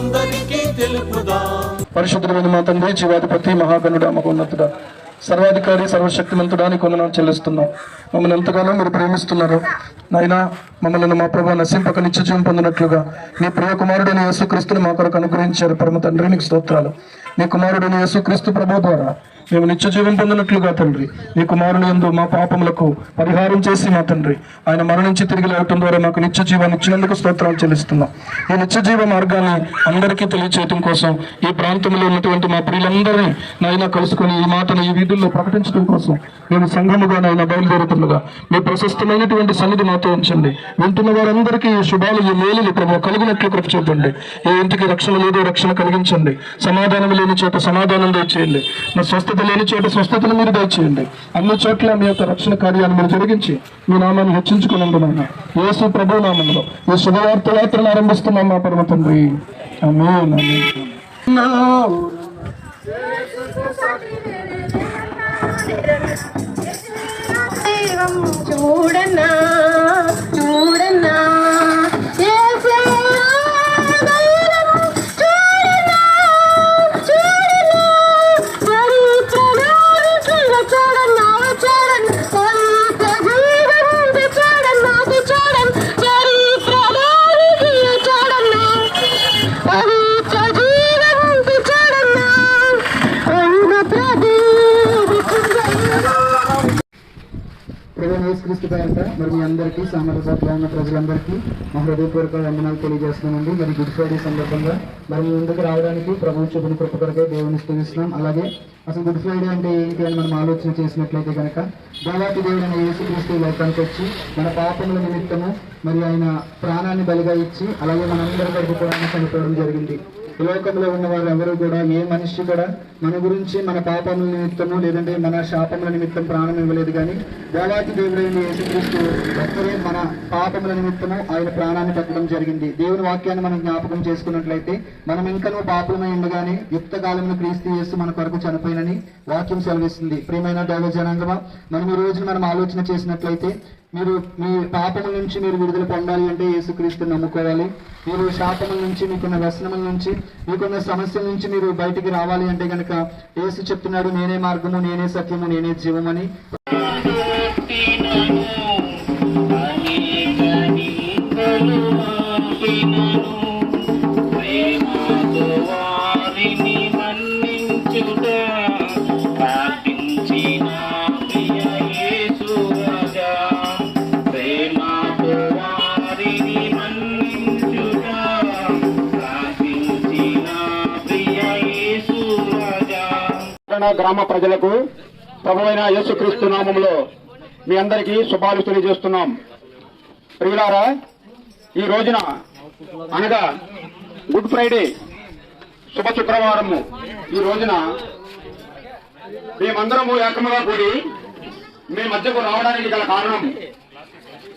అందరికీ తెలుపుదాం. పరిశుద్ధమైన మా తండ్రి జీవాధిపతి మహాగణుడ మహోన్నతుడ సర్వాధికారి సర్వశక్తిమంతుడా నీకు వందనాలు చెల్లిస్తున్నాం. మమ్మల్ని ఎంతగానో మీరు ప్రేమిస్తున్నారు. నైనా మమ్మల్ని మా ప్రభా నశింపక నిత్యజీవం పొందినట్లుగా నీ ప్రియ కుమారుడైన యేసుక్రీస్తుని మా కొరకు అనుగ్రహించారు. పరమ తండ్రి నీకు స్తోత్రాలు. నీ కుమారుడైన యేసుక్రీస్తు ప్రభు ద్వారా. మేము నిత్య జీవం పొందినట్లుగా తండ్రి. నీ కుమారుని యందు మా పాపములకు పరిహారం చేసి మా తండ్రి. ఆయన మరణించి తిరిగి లేవటం ద్వారా మాకు నిత్య జీవాన్ని ఇచ్చినందుకు స్తోత్రాలు చెల్లిస్తున్నాం. ఈ నిత్య జీవ మార్గాన్ని అందరికీ తెలియచేయటం కోసం ఈ ప్రాంతంలో ఉన్నటువంటి మా ప్రియులందరినీ నైనా కలుసుకొని ఈ మాటను ఈ వీధుల్లో ప్రకటించడం కోసం మేము సంఘముగా నైనా బయలుదేరుతుండగా మీ ప్రశస్తమైనటువంటి సన్నిధి మాతో ఉంచండి. వింటున్న వారందరికీ ఈ శుభాలు ఈ మేలులు ప్రభు కలిగినట్లు కృప చూపండి. ఏ ఇంటికి రక్షణ లేదో రక్షణ కలిగించండి. సమాధానం లేని చోట సమాధానం దయచేయండి. నా స్వస్థత లేని చోట స్వస్థతను మీరు దయచేయండి. అన్ని చోట్ల మీ యొక్క రక్షణ కార్యాన్ని మీరు జరిగించి మీ నామాన్ని హెచ్చించుకున్నందున యేసు ప్రభు నామంలో ఈ శుభవార్త యాత్రను ఆరంభిస్తున్నాం మా పరమ తండ్రి. చూడన్నా అందరికీ మా హృదయపూర్వక వందనాలు తెలియజేస్తున్నామండి. మరి గుడ్ ఫ్రైడే సందర్భంగా. మరి ముందుకు రావడానికి ప్రభు చూపిన కృప కొరకే దేవుని స్థుతిస్తున్నాం. అలాగే అసలు గుడ్ ఫ్రైడే అంటే ఏంటి అని మనం ఆలోచన చేసినట్లయితే కనుక దేవాతి అనే యేసుక్రీస్తు లోకానికి వచ్చి మన పాపముల నిమిత్తము మరి ఆయన ప్రాణాన్ని బలిగా ఇచ్చి అలాగే మనందరి వరకు కూడా చనిపోవడం జరిగింది. ఈ లోకంలో ఉన్న వారు ఎవరు కూడా ఏ మనిషి కూడా మన గురించి మన పాపముల నిమిత్తము లేదంటే మన శాపముల నిమిత్తం ప్రాణం ఇవ్వలేదు కానీ దేవాతి దేవుడైన యేసుక్రీస్తు ఒక్కరే మన పాపముల నిమిత్తము ఆయన ప్రాణాన్ని పెట్టడం జరిగింది. దేవుని వాక్యాన్ని మనం జ్ఞాపకం చేసుకున్నట్లయితే మనం ఇంకనూ పాపలమై ఉండగానే యుక్త కాలంలో క్రీస్తు చేస్తూ మన కొరకు చనిపోయినని వాక్యం సెలవిస్తుంది. ప్రియమైన దైవ జనాంగమా మనం ఈ రోజు మనం ఆలోచన చేసినట్లయితే మీరు మీ పాపముల నుంచి మీరు విడుదల పొందాలి అంటే యేసుక్రీస్తుని నమ్ముకోవాలి. మీరు శాపముల నుంచి మీకున్న వ్యసనముల నుంచి మీకున్న సమస్యల నుంచి మీరు బయటికి రావాలి అంటే కనుక యేసు చెప్తున్నాడు నేనే మార్గము నేనే సత్యము నేనే జీవమని. గ్రామ ప్రజలకు ప్రభువైన యేసుక్రీస్తు నామంలో మీ అందరికీ శుభాలు తెలియజేస్తున్నాం. ప్రియులారా ఈ రోజున అనగా గుడ్ ఫ్రైడే శుభ శుక్రవారము. ఈ రోజున మేమందరము ఏకముగా కూడి మీ మధ్యకు రావడానికి గల కారణం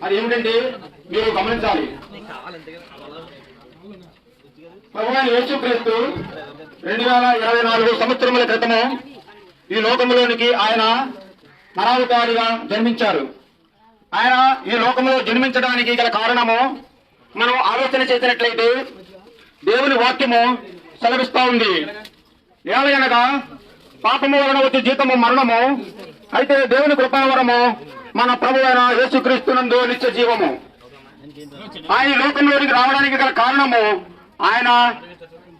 అది ఏమిటంటే మీరు గమనించాలి. ప్రభువైన యేసుక్రీస్తు రెండు వేల ఇరవై నాలుగు సంవత్సరముల క్రితము ఈ లోకములోనికి ఆయన నరావతారిగా జన్మించారు. ఆయన ఈ లోకంలో జన్మించడానికి గల కారణము మనం ఆలోచన చేసినట్లయితే దేవుని వాక్యము సెలవిస్తా ఉంది. ఏలయనగా పాపము వలన వచ్చే జీతము మరణము అయితే దేవుని కృపావరము మన ప్రభు అయిన యేసుక్రీస్తునందు నిత్య జీవము. ఆయన లోకంలోనికి రావడానికి గల కారణము ఆయన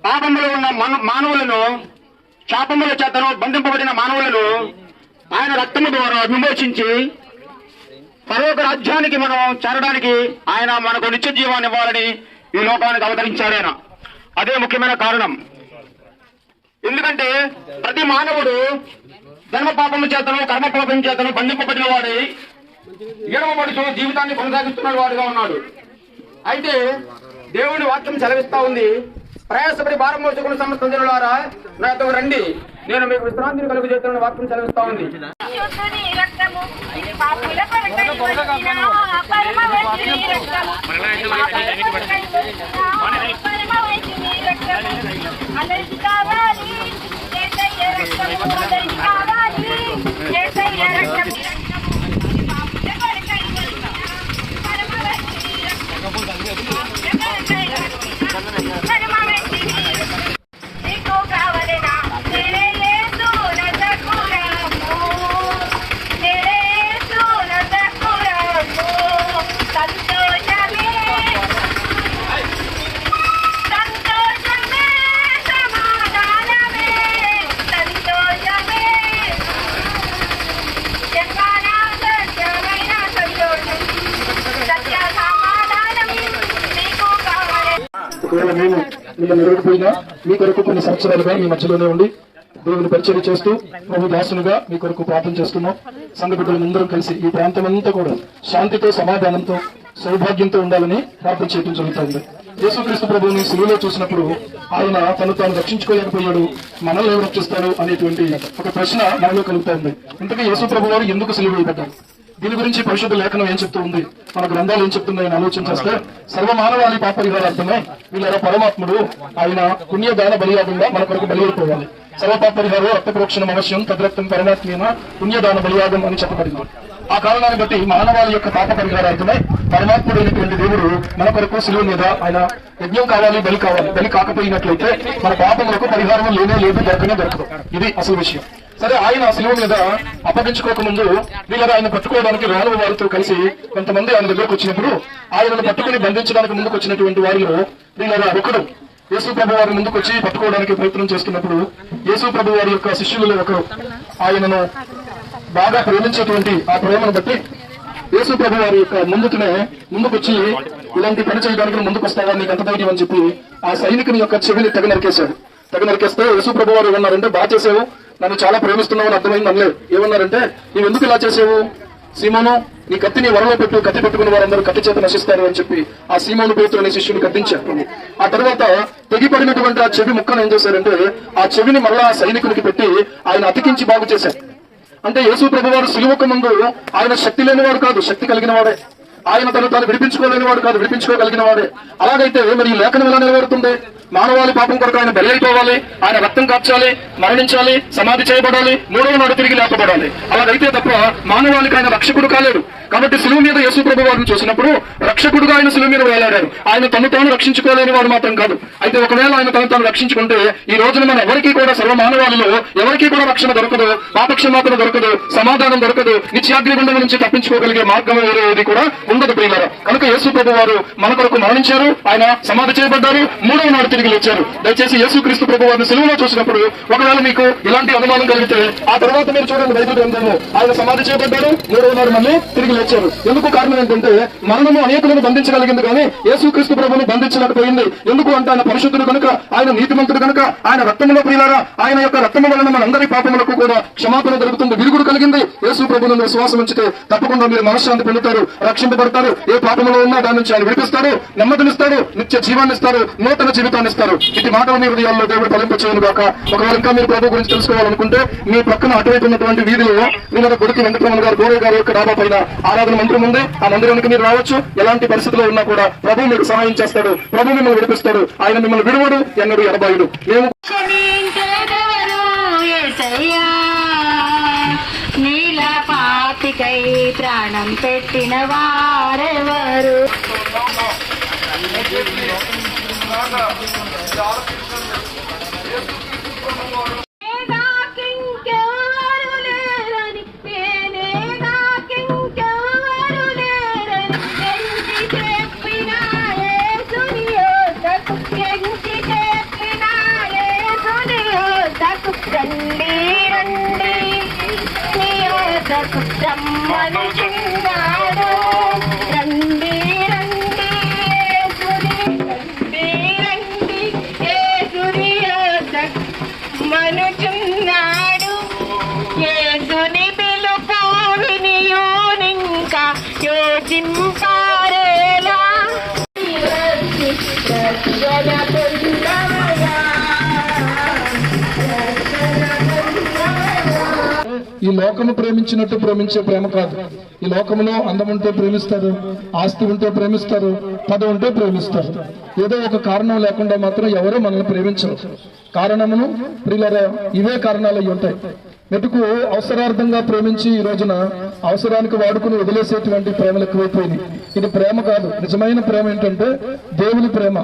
పాపములో ఉన్న మన- మానవులను శాపముల చేతను బంధింపబడిన మానవులను ఆయన రక్తము ద్వారా విమోచించి పరలోక రాజ్యానికి మనం చేరడానికి ఆయన మనకు నిత్య జీవాన్ని ఇవ్వాలని ఈ లోకానికి అవతరించాడు ఆయన. అదే ముఖ్యమైన కారణం. ఎందుకంటే ప్రతి మానవుడు జన్మ పాపము చేతను కర్మ పాపం చేతను బంధింపబడిన వాడి ఏడవబడుతూ జీవితాన్ని కొనసాగిస్తున్న వాడుగా ఉన్నాడు. అయితే దేవుడి వాక్యం సెలవిస్తా ఉంది. ప్రయాసపడి భారం మోసుకున్న సంస్థలారా నా యొక్క రండి. నేను మీకు విశ్రాంతిని కలుగు చేతున్న వాక్యం చదివిస్తా ఉంది. మిమ్మల్ని మీ కొరకు కొన్ని సంవత్సరాలుగా మీ మధ్యలోనే ఉండి దేవుని పరిచయం చేస్తూ ప్రభు దాసులుగా మీ కొరకు ప్రార్థన చేస్తున్నాం. సంఘ బిడ్డలందరం కలిసి ఈ ప్రాంతం అంతా కూడా శాంతితో సమాధానంతో సౌభాగ్యంతో ఉండాలని ప్రార్థన చేయడం జరుగుతుంది. యేసుక్రీస్తు ప్రభువుని సిలువలో చూసినప్పుడు ఆయన తను తాను రక్షించుకోలేకపోయాడు మనల్ని ఎవరు రక్షిస్తాడు అనేటువంటి ఒక ప్రశ్న మనలో కలుగుతుంది. ఇంతకీ యేసు ప్రభు వారు ఎందుకు సిలువ వేయబడ్డారు? దీని గురించి పరిశుద్ధ లేఖనం ఏం చెప్తూ ఉంది? మన గ్రంథాలు ఏం చెప్తున్నాయని ఆలోచన చేస్తే సర్వమానవాళి పాప పరిహారార్థమే వీళ్ళ పరమాత్ముడు ఆయన పుణ్యదాన బలియాగంగా మన కొరకు బలి అయిపోవాలి సర్వపాప పరిహారం రక్తప్రోక్షణ అవశ్యం తద్రక్తం పరమాత్మీన పుణ్యదాన బలియాగం అని చెప్పబడింది. ఆ కారణాన్ని బట్టి మానవాళి యొక్క పాప పరిహారార్థమై పరమాత్ముడు అయినటువంటి దేవుడు మన కొరకు సిలువ మీద ఆయన యజ్ఞం కావాలి బలి కావాలి. బలి కాకపోయినట్లయితే మన పాపములకు పరిహారం లేనే లేదు దొరకనే దొరకదు. ఇది అసలు విషయం. సరే ఆయన శిలువ మీద అప్పగించుకోక ముందు వీళ్ళగా ఆయన పట్టుకోవడానికి రానువ వారితో కలిసి కొంతమంది ఆయన దగ్గరకు వచ్చినప్పుడు ఆయనను పట్టుకుని బంధించడానికి ముందుకు వచ్చినటువంటి వారిలో వీళ్ళగా ఒకడు యేసు ప్రభు వారి ముందుకు వచ్చి పట్టుకోవడానికి ప్రయత్నం చేస్తున్నప్పుడు యేసు ప్రభు వారి యొక్క శిష్యులలో ఒకరు ఆయనను బాగా ప్రేమించేటువంటి ఆ ప్రేమను బట్టి యేసు ప్రభు వారి యొక్క ముందుకునే ముందుకొచ్చి ఇలాంటి పని చేయడానికి ముందుకు వస్తావా? నీకు ఎంత ధైర్యం అని చెప్పి ఆ సైనికుని యొక్క చెవిని తెగ నరికేశాడు. తెగ నరికేస్తే యేసు ప్రభు వారు ఏమన్నారంటే బాగా చేసావు. నన్ను చాలా ప్రేమిస్తున్నావు అని అర్థమైంది అనలేదు ఏమన్నారంటే నువ్వు ఎందుకు ఇలా చేసావు? సీమోను నీ కత్తి నీ వరలో పెట్టు కత్తి పెట్టుకున్న వారందరూ కత్తి చేత నశిస్తారు అని చెప్పి ఆ సీమోను పేతులు అనే శిష్యుని కత్తించారు ఆ తర్వాత తెగిపడినటువంటి ఆ చెవి ముక్కను ఏం చేశారంటే ఆ చెవిని మరలా ఆ సైనికునికి పెట్టి ఆయన అతికించి బాగు చేశారు. అంటే యేసు ప్రభు వారు సిలువకు ముందు ఆయన శక్తి లేనివాడు కాదు శక్తి కలిగిన వాడే ఆయన తను తాను విడిపించుకోలేని వాడు కాదు విడిపించుకోగలిగిన వాడే అలాగైతే మరి ఈ లేఖనం ఎలా నెరవేరుతుంది? మానవాళి పాపం కొరకు ఆయన బలి ఆయన రక్తం కాచాలి మరణించాలి సమాధి చేయబడాలి మూడవ నాడు తిరిగి లేపబడాలి. అలాగైతే తప్ప మానవాళికి ఆయన రక్షకుడు కాలేడు. కాబట్టి శిలువ మీద యేసు ప్రభు వారిని చూసినప్పుడు రక్షకుడుగా ఆయన శిలువ మీద వేలాడారు. ఆయన తను తాను రక్షించుకోలేని వాడు మాత్రం కాదు. అయితే ఒకవేళ ఆయన తను తాను రక్షించుకుంటే ఈ రోజున మన ఎవరికి కూడా సర్వ మానవాళిలో ఎవరికి కూడా రక్షణ దొరకదు పాపక్షమాపణ దొరకదు సమాధానం దొరకదు నిత్యాగ్నిగుండం నుంచి తప్పించుకోగలిగే మార్గం ఏది కూడా ఉండదు ప్రియులారా. కనుక యేసు ప్రభు వారు మన కొరకు మరణించారు. ఆయన సమాధి చేయబడ్డారు. మూడవ నాడు తిరిగి లేచారు. దయచేసి యేసు క్రీస్తు ప్రభు వారిని సెలవులో చూసినప్పుడు ఒకవేళ మీకు ఇలాంటి అనుమానం కలిగితే ఆ తర్వాత మీరు చూడండి బైబిల్ గ్రంథము. ఆయన సమాధి చేయబడ్డారు. మూడవ నాడు మళ్ళీ తిరిగి లేచారు. ఎందుకు కారణం ఏంటంటే మరణము అనేకులను బంధించగలిగింది కానీ యేసు క్రీస్తు ప్రభుని బంధించలేకపోయింది. ఎందుకు అంటే ఆయన పరిశుద్ధుడు కనుక ఆయన నీతిమంతుడు కనుక ఆయన రక్తములో ప్రియులారా ఆయన యొక్క రక్తము వలన మనందరి పాపములకు కూడా క్షమాపణ దొరుకుతుంది విరుగుడు కలిగింది. యేసు ప్రభుని విశ్వాసం ఉంచితే తప్పకుండా మీరు మనశ్శాంతి పొందుతారు పడతారు ఏ పాపంలో ఉన్నా దాని నుంచి ఆయన విడిపిస్తాడు నెమ్మదినిస్తాడు నిత్య జీవాన్ని ఇస్తారు నూతన జీవితాన్ని ఇస్తారు. ఇటు మాటలు మీ హృదయాల్లో దేవుడు ఫలింప చేయను కాక ఒకవేళ ఇంకా మీరు ప్రభు గురించి తెలుసుకోవాలనుకుంటే మీ పక్కన అటువైపు ఉన్నటువంటి వీధిలో మీరు గుడికి వెంకటరమణ గారు గోరే గారి యొక్క డాబా పైన ఆరాధన మంత్రం ఉంది. ఆ మందిరానికి మీరు రావచ్చు. ఎలాంటి పరిస్థితిలో ఉన్నా కూడా ప్రభు మీకు సహాయం చేస్తాడు. ప్రభు మిమ్మల్ని విడిపిస్తాడు. ఆయన మిమ్మల్ని విడువడు. ఎన్నడు ఎడబాయుడు. మేము ప్రాణం పెట్టిన వారెవరు? నాకింకెవరు ఈ లోకము ప్రేమించినట్టు ప్రేమించే ప్రేమ కాదు. ఈ లోకములో అందం ఉంటే ప్రేమిస్తారు ఆస్తి ఉంటే ప్రేమిస్తారు పదం ఉంటే ప్రేమిస్తారు. ఏదో ఒక కారణం లేకుండా మాత్రం ఎవరు మనల్ని ప్రేమించరు. కారణమును ప్రియులరా ఇవే కారణాలు ఉంటాయి. మెటుకు అవసరార్థంగా ప్రేమించి ఈ రోజున అవసరానికి వాడుకుని వదిలేసేటువంటి ప్రేమలు ఎక్కువైపోయింది ఇది ప్రేమ కాదు. నిజమైన ప్రేమ ఏంటంటే దేవుని ప్రేమ.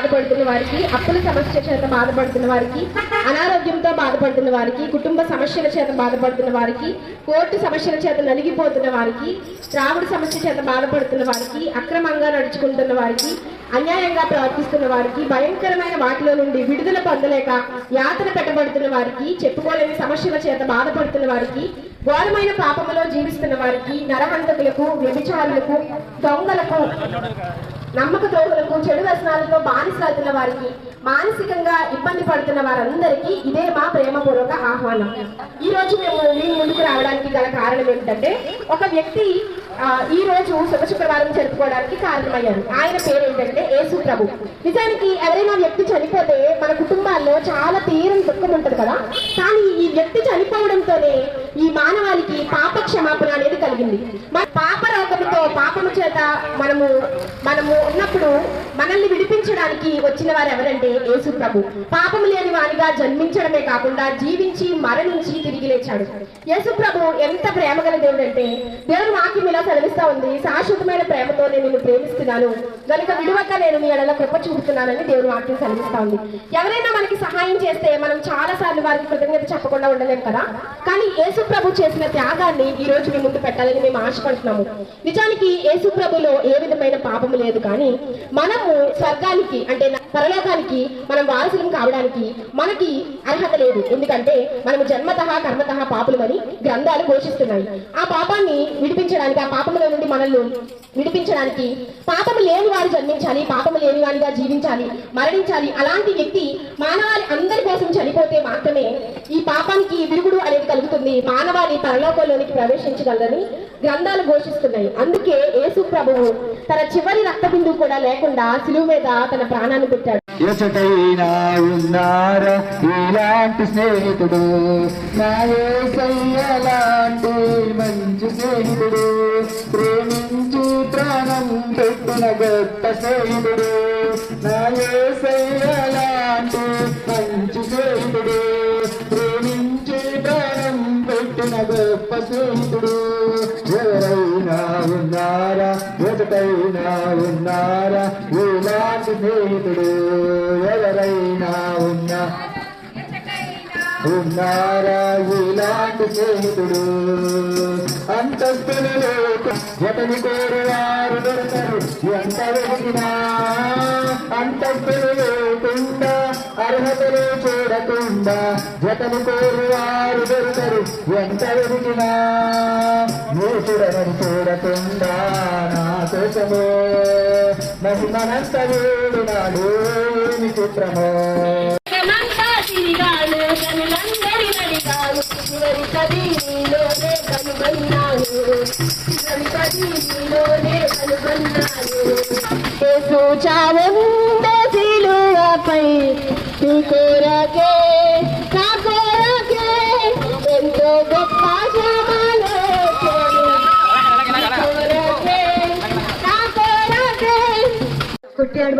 బాధపడుతున్న వారికి అప్పుల సమస్య చేత బాధపడుతున్న వారికి అనారోగ్యంతో బాధపడుతున్న వారికి కుటుంబ సమస్యల చేత బాధపడుతున్న వారికి కోర్టు సమస్యల చేత నలిగిపోతున్న వారికి త్రాగుడు సమస్య చేత బాధపడుతున్న వారికి అక్రమంగా నడుచుకుంటున్న వారికి అన్యాయంగా ప్రవర్తిస్తున్న వారికి భయంకరమైన వాటిలో నుండి విడుదల పొందలేక యాతన పెట్టబడుతున్న వారికి చెప్పుకోలేని సమస్యల చేత బాధపడుతున్న వారికి ఘోరమైన పాపములో జీవిస్తున్న వారికి నరహంతకులకు వ్యభిచారులకు దొంగలకు నమ్మక ద్రోహులకు చెడు వ్యసనాలతో బానిసలవుతున్న వారికి మానసికంగా ఇబ్బంది పడుతున్న వారందరికీ ఇదే మా ప్రేమపూర్వక ఆహ్వానం. ఈ రోజు మేము మీ ముందుకు రావడానికి గల కారణం ఏమిటంటే ఒక వ్యక్తి ఈ రోజు శుభ శుక్రవారం జరుపుకోవడానికి కారణమయ్యారు. ఆయన పేరు ఏంటంటే యేసు ప్రభు. నిజానికి ఎవరైనా వ్యక్తి చనిపోతే మన కుటుంబాల్లో చాలా తీరం దుఃఖం ఉంటుంది కదా. కానీ ఈ వ్యక్తి చనిపోవడంతోనే ఈ మానవాళికి పాప క్షమాపణ అనేది కలిగింది. మన పాప రోగముతో పాపము చేత మనము మనము ఉన్నప్పుడు మనల్ని విడిపించడానికి వచ్చిన వారు ఎవరంటే యేసు ప్రభు. పాపము లేని వారిగా జన్మించడమే కాకుండా జీవించి మరణించి తిరిగి లేచాడు. యేసు ప్రభు ఎంత ప్రేమగల దేవుడు అంటే దేవుడు వాక్యం ఇలా సెలవిస్తా ఉంది శాశ్వతమైన ప్రేమతో నేను నిన్ను ప్రేమిస్తున్నాను. కనుక విడువక నేను మీ ఎడల కృప చూపుతున్నానని దేవుడు వాక్యం సెలవిస్తా ఉంది. ఎవరైనా మనకి సహాయం చేస్తే మనం చాలా సార్లు వారికి కృతజ్ఞత చెప్పకుండా ఉండలేం కదా? కానీ యేసు యేసుప్రభు చేసిన త్యాగాన్ని ఈ రోజు మీ ముందు పెట్టాలని మేము ఆశపడుతున్నాము. నిజానికి యేసుప్రభులో ఏ విధమైన పాపము లేదు కానీ మనము స్వర్గానికి అంటే పరలోకానికి మనం వారసులం కావడానికి మనకి అర్హత లేదు. ఎందుకంటే మనం జన్మతః కర్మతః పాపులమని గ్రంథాలు ఘోషిస్తున్నాయి. ఆ పాపాన్ని విడిపించడానికి ఆ పాపముల నుండి మనల్ని విడిపించడానికి పాపము లేని వారు జన్మించాలి పాపము లేని వారిగా జీవించాలి మరణించాలి. అలాంటి వ్యక్తి మానవాళి అందరి కోసం చనిపోతే మాత్రమే ఈ పాపానికి విరుగుడు అనేది కలుగుతుంది. మానవాళి పరలోకంలోనికి ప్రవేశించగలరని గ్రంథాలు ఘోషిస్తున్నాయి. అందుకే యేసు ప్రభువు తన చివరి రక్తబిందు కూడా లేకుండా సిలువు మీద తన ప్రాణాన్ని పెట్టాడు. ఎచటైనా ఉన్నారా? ఇలాంటి స్నేహితుడు. నా మంచి స్నేహితుడు. ప్రేమించి ప్రాణం పెట్టిన గొప్ప స్నేహితుడు. నా ఒకటైనా ఉన్నారా ఇలాంటి స్నేహితుడు ఎవరైనా ఉన్నా ఉన్నారా ఇలాంటి స్నేహితుడు అంతస్తులు లేకు కోరు వారు దొరకరు ఎంత వెతికినా అంతస్తులు అర్హతలు చూడకుండా జతని కోరువారు దొరకరు ఎంత వెతికినా మూసుడని చూడకుండా నా కోసము. మహిమనంత వేడు నాడు చిత్రమో. జగమంతా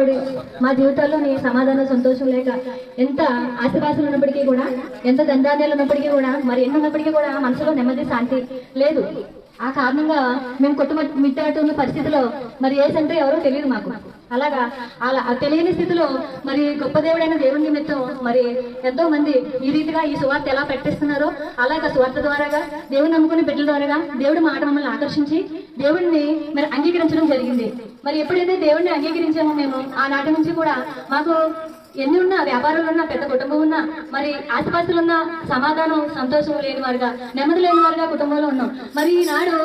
కష్టపడి మా జీవితాల్లోని సమాధానం సంతోషం లేక ఎంత ఆశపాసలు ఉన్నప్పటికీ కూడా ఎంత దండాన్యాలు ఉన్నప్పటికీ కూడా మరి ఎన్ని ఉన్నప్పటికీ కూడా మనసులో నెమ్మది శాంతి లేదు. ఆ కారణంగా మేము కొట్టుమ మిట్టాటున్న పరిస్థితిలో మరి ఏ అంటే ఎవరో తెలియదు మాకు. అలాగా అలా తెలియని స్థితిలో మరి గొప్ప దేవుడైన దేవుడి నిమిత్తం మరి ఎంతో మంది ఈ రీతిగా ఈ సువార్త ఎలా ప్రకటిస్తున్నారో అలాగా సువార్త ద్వారాగా దేవుని నమ్ముకునే బిడ్డల ద్వారాగా దేవుడి మాట మమ్మల్ని ఆకర్షించి దేవుడిని మరి అంగీకరించడం జరిగింది. మరి ఎప్పుడైతే దేవుణ్ణి అంగీకరించామో మేము ఆనాటి నుంచి కూడా మాకు ఎన్ని ఉన్నా వ్యాపారాలు ఉన్నా పెద్ద కుటుంబం ఉన్నా మరి ఆసుపత్రులు ఉన్నా సమాధానం సంతోషం లేని వారుగా నెమ్మది లేని వారుగా కుటుంబంలో ఉన్నాం. మరి ఈనాడు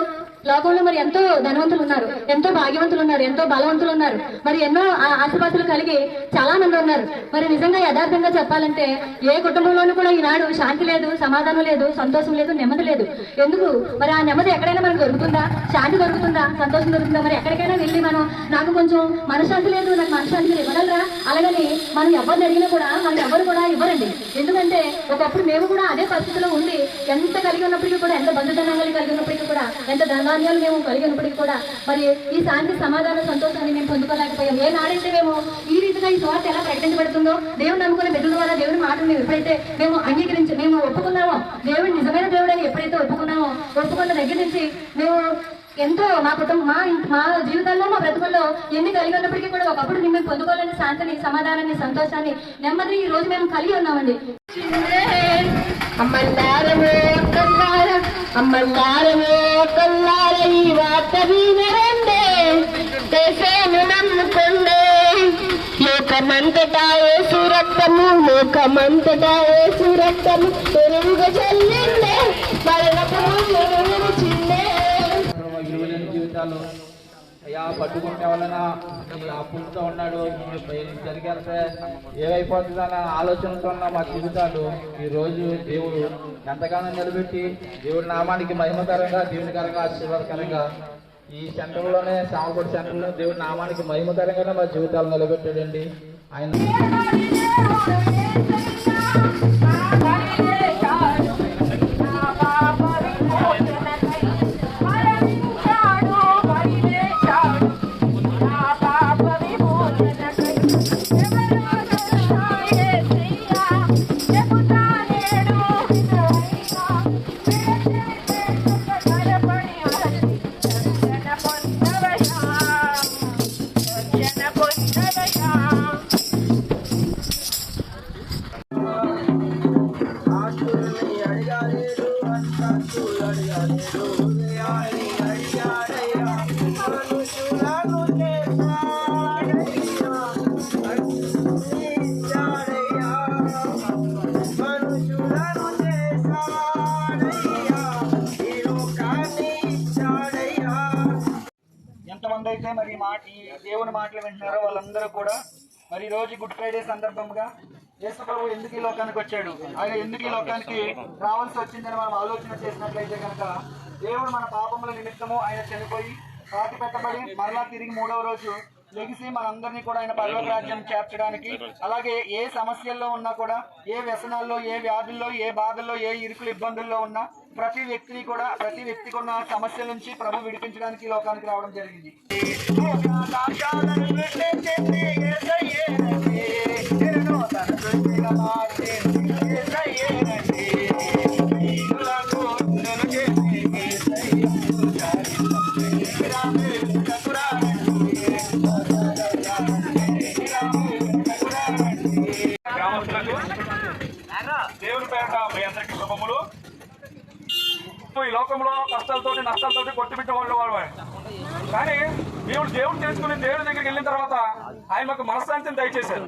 లోకంలో మరి ఎంతో ధనవంతులు ఉన్నారు ఎంతో భాగ్యవంతులు ఉన్నారు ఎంతో బలవంతులు ఉన్నారు. మరి ఎన్నో ఆ- ఆశీర్వాదాలు కలిగి చాలా మంది ఉన్నారు. మరి నిజంగా యథార్థంగా చెప్పాలంటే ఏ కుటుంబంలోనూ కూడా ఈనాడు శాంతి లేదు సమాధానం లేదు సంతోషం లేదు నెమ్మది లేదు. ఎందుకు? మరి ఆ నెమ్మది ఎక్కడైనా మనకు దొరుకుతుందా? శాంతి దొరుకుతుందా? సంతోషం దొరుకుతుందా? మరి ఎక్కడికైనా వెళ్ళి మనం నాకు కొంచెం మనశ్శాంతి లేదు నాకు మనశ్శాంతి లేదు ఇవ్వగలరా? అలాగని మనం ఎవరిని అడిగినా కూడా మనం ఎవరు కూడా ఇవ్వరండి. ఎందుకంటే ఒకప్పుడు మేము కూడా అదే పరిస్థితిలో ఉండి ఎంత కలిగి ఉన్నప్పటికీ కూడా ఎంత బంధుధనాలు కలిగి ఉన్నప్పటికీ కూడా ఎంత ధనాన్యాలు మేము కలిగినప్పటికీ కూడా మరి ఈ శాంతి సమాధాన సంతోషాన్ని మేము పొందుకోలేకపోయాం. ఏ నాడైతే మేము ఈ రీతిగా ఈ స్వార్థ ఎలా ప్రకటించబడుతుందో దేవుని నమ్ముకునే బిడ్డల ద్వారా దేవుని మాటలు మేము ఎప్పుడైతే మేము అంగీకరించి మేము ఒప్పుకున్నామో దేవుడు నిజమైన దేవుడని ఎప్పుడైతే ఒప్పుకున్నామో ఒప్పుకున్న దగ్గర నుంచి మేము ఎంతో మా కుటుంబం మా మా జీవితాల్లో మా బ్రతుకుల్లో ఎన్ని కలిగి ఉన్నప్పటికీ కూడా ఒకప్పుడు మేము పొందుకోవాలని శాంతిని సమాధానాన్ని సంతోషాన్ని నెమ్మది ఈ రోజు మేము కలిగి ఉన్నామండి. అమ్మల్లారమో కల్లార అమ్మల్లారమో కల్లార ఈ వార్త వినరండే దేశాన్ని నమ్ముకుండే లోకమంతటా యేసు రక్తము చెల్లిండే మరణపు ఎరువులు చిందే ప్రభావ విలువలేని జీవితాలు అయ్యా పట్టుకుంటే వలన ఈ అప్పులతో ఉన్నాడు జరిగేస్తే ఏమైపోతుందన్న ఆలోచనతో ఉన్న మా జీవితాలు. ఈ రోజు దేవుడు ఎంతగానో నిలబెట్టి దేవుడి నామానికి మహిమకరంగా దేవునికరంగా ఆశీర్వాదకరంగా ఈ సెంటర్లోనే సామపడి సెంటర్లో దేవుడి నామానికి మహిమకరంగానే మా జీవితాలు నిలబెట్టాడండి. ఆయన కూడా. మరి రోజు గుడ్ ఫ్రైడే సందర్భంగా యేసు ప్రభు ఎందుకు ఈ లోకానికి వచ్చాడు? ఆయన ఎందుకు ఈ లోకానికి రావాల్సి వచ్చిందని మనం ఆలోచన చేసినట్లయితే కనుక దేవుడు మన పాపముల నిమిత్తము ఆయన చనిపోయి పాటి పెట్టబడి మరలా తిరిగి మూడవ రోజు లెగిసి మనందరినీ కూడా ఆయన పర్వత రాజ్యం చేర్చడానికి అలాగే ఏ సమస్యల్లో ఉన్నా కూడా ఏ వ్యసనాల్లో ఏ వ్యాధుల్లో ఏ బాధల్లో ఏ ఇరుకులు ఇబ్బందుల్లో ఉన్నా ప్రతి వ్యక్తిని కూడా ప్రతి వ్యక్తికి ఉన్న సమస్యల నుంచి ప్రభు విడిపించడానికి లోకానికి రావడం జరిగింది. గ్రామస్తులకు దేవుని పేరట మీ అందరికీ శుభములు. ఈ లోకంలో కష్టాలతోటి నష్టాలతోటి కొట్టుబిట్ట వాళ్ళు వాళ్ళు కానీ దేవుడు దేవుడు తెలుసుకుని దేవుడి దగ్గరికి వెళ్ళిన తర్వాత ఆయన మాకు మనశ్శాంతిని దయచేశారు.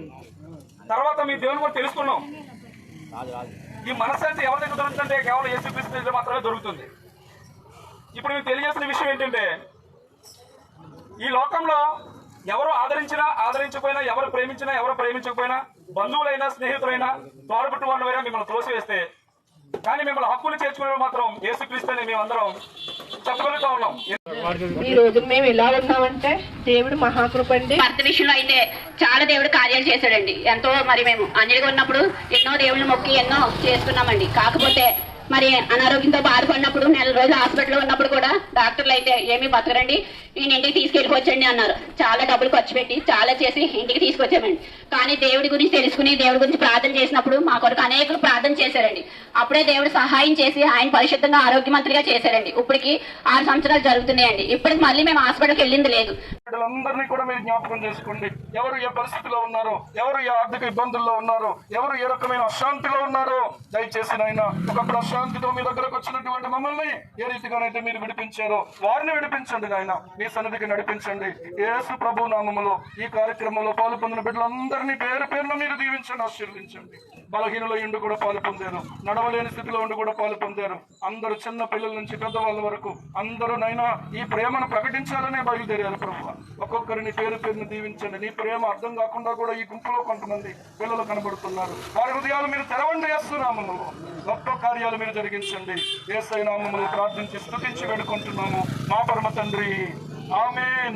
తర్వాత మీ దేవుని కూడా తెలుసుకున్నాం. ఈ మనశ్శాంతి ఎవరి దగ్గర దొరుకుతుందంటే కేవలం ఏసీ దగ్గర మాత్రమే దొరుకుతుంది. ఇప్పుడు మీకు తెలియజేసిన విషయం ఏంటంటే ఈ లోకంలో ఎవరు ఆదరించినా ఆదరించకపోయినా ఎవరు ప్రేమించినా ఎవరు ప్రేమించకపోయినా బంధువులైనా స్నేహితులైనా తోడబుట్టు వాళ్ళైనా మిమ్మల్ని తోసివేస్తే కానీ మిమ్మల్ని హక్కులు చేర్చుకునే మాత్రం మేమందరం చెప్పగలుగుతా ఉన్నాం. ఈ రోజు మేము ఎలా ఉన్నామంటే దేవుడు మహాకృపండి భర్త విషయంలో అయితే చాలా దేవుడు కార్యాలు చేశాడండి. ఎంతో మరి మేము అన్నిటిగా ఉన్నప్పుడు ఎన్నో దేవుళ్ళు మొక్కి ఎన్నో చేసుకున్నామండి. కాకపోతే మరి అనారోగ్యంతో బాధపడినప్పుడు నెల రోజులు హాస్పిటల్లో ఉన్నప్పుడు కూడా డాక్టర్లు అయితే ఏమీ బతకరండి. నేను ఇంటికి తీసుకెళ్ళిపోవచ్చండి అన్నారు. చాలా డబ్బులు ఖర్చు పెట్టి చాలా చేసి ఇంటికి తీసుకొచ్చామండి. కానీ దేవుడి గురించి తెలుసుకుని దేవుడి గురించి ప్రార్థన చేసినప్పుడు మా కొరకు అనేకులు ప్రార్థన చేశారండి. అప్పుడే దేవుడు సహాయం చేసి ఆయన పరిశుద్ధంగా ఆరోగ్యమంత్రిగా చేశారండి. ఇప్పటికి ఆరు సంవత్సరాలు జరుగుతున్నాయండి. ఇప్పటికి మళ్ళీ మేము హాస్పిటల్కి వెళ్ళింది లేదు. కూడా మీరు జ్ఞాపకం చేసుకోండి. ఎవరు ఏ పరిస్థితిలో ఉన్నారో ఎవరు ఏ ఆర్థిక ఇబ్బందుల్లో ఉన్నారో ఎవరు ఏ రకమైన అశాంతిలో ఉన్నారో దయచేసి నాయన ఒకప్పుడు మనశ్శాంతితో మీ దగ్గరకు వచ్చినటువంటి మమ్మల్ని ఏ రీతిగానైతే మీరు విడిపించారో వారిని విడిపించండి నాయన. మీ సన్నిధికి నడిపించండి. యేసు ప్రభు నామములో ఈ కార్యక్రమంలో పాలు పొందిన బిడ్డలందరినీ పేరు పేరున మీరు దీవించండి ఆశీర్వదించండి. బలహీనుల ఇండు కూడా పాలు పొందారు నడవలేని స్థితిలో ఉండి కూడా పాలు పొందారు అందరూ చిన్న పిల్లల నుంచి పెద్దవాళ్ళ వరకు అందరూ నైనా ఈ ప్రేమను ప్రకటించాలనే బయలుదేరారు ప్రభు ఒక్కొక్కరిని పేరు పేరుని దీవించండి. నీ ప్రేమ అర్థం కాకుండా కూడా ఈ గుంపులో కొంతమంది పిల్లలు కనబడుతున్నారు. వారి హృదయాలు మీరు తెరవండి వేస్తున్నాము గొప్ప కార్యాలు మీరు జరిగించండి. ఏసై నామములు ప్రార్థించి స్థుతించి వేడుకుంటున్నాము. మా పరమ తండ్రి. ఆమె